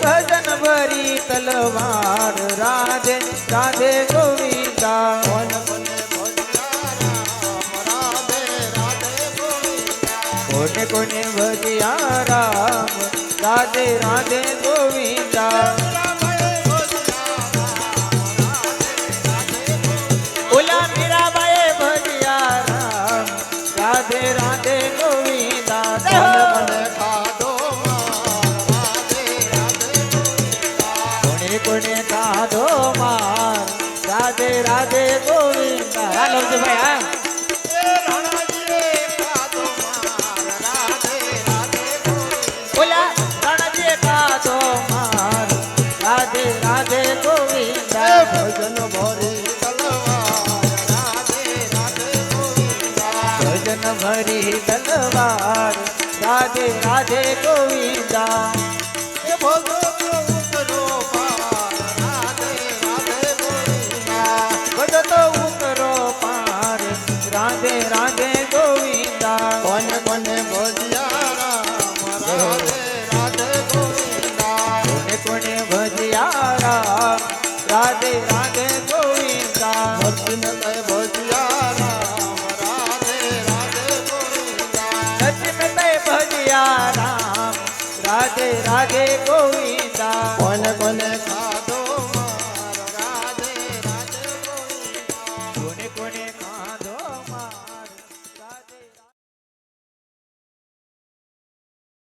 भजन भरी तलवार राधे राधे गोविंदा। कोने कोने भजिया राम राधे राधे गोविंदा। રાધે રાધે ગોવિંદા કોને ખાધો કોને કોને કાઢો માર રાધે રાધે ગોવિંદા હાલો ભાઈ હા. એ રાણાજીએ भरी तलवार। राधे राधे गोविंदा। રચકતે ભજિયા રામ. રાધે રાધે ગોવિંદા. કોને કોને ખાધો રાધે રાધે કોને